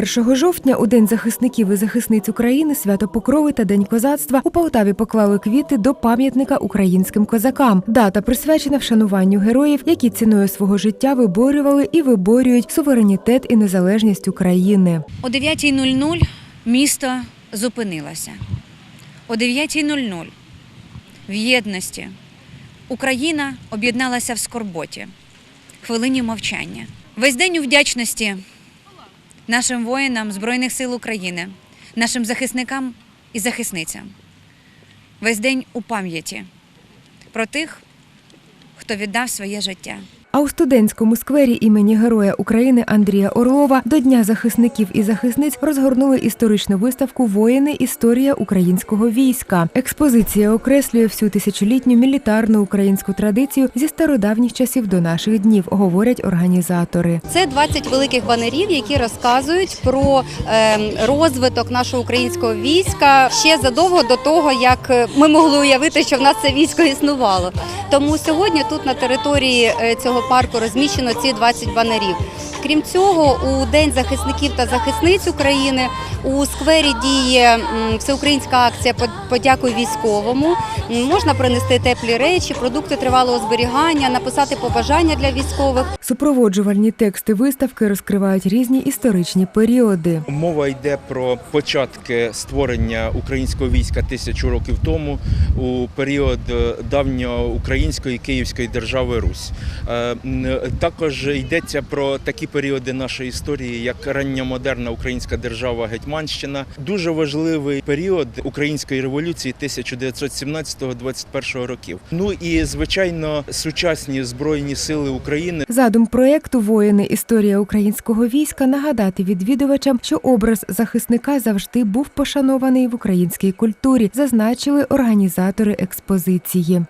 1 жовтня у День захисників і захисниць України свято Покрови та День козацтва у Полтаві поклали квіти до пам'ятника українським козакам. Дата присвячена вшануванню героїв, які ціною свого життя виборювали і виборюють суверенітет і незалежність України. О 9.00 місто зупинилося. О 9.00 в єдності Україна об'єдналася в скорботі, хвилині мовчання. Весь день у вдячності нашим воїнам Збройних сил України, нашим захисникам і захисницям. Весь день у пам'яті про тих, хто віддав своє життя. А у студентському сквері імені Героя України Андрія Орлова до Дня захисників і захисниць розгорнули історичну виставку Воїни. Історія українського війська. Експозиція окреслює всю тисячолітню мілітарну українську традицію зі стародавніх часів до наших днів, говорять організатори. Це 20 великих банерів, які розказують про е, розвиток нашого українського війська ще задовго до того, як е, ми могли уявити, що в нас це військо існувало. Тому сьогодні тут на території е, цього парку розміщено ці 20 банерів. Крім цього, у День захисників та захисниць України у сквері діє всеукраїнська акція «Под- Подякуй військовому. Можна принести теплі речі, продукти тривалого зберігання, написати побажання для військових. Супроводжувальні тексти виставки розкривають різні історичні періоди. Мова йде про початки створення українського війська тисячу років тому у період е, давньоукраїнської Київської держави Русь. Е, Також йдеться про такі періоди нашої історії, як ранньомодерна українська держава Гетьманщина. Дуже важливий період української революції 1917-21 років. Ну і звичайно, сучасні збройні сили України Задум проєкту Воїни. Історія українського війська нагадати відвідувачам, що образ захисника завжди був пошанований в українській культурі, зазначили організатори експозиції.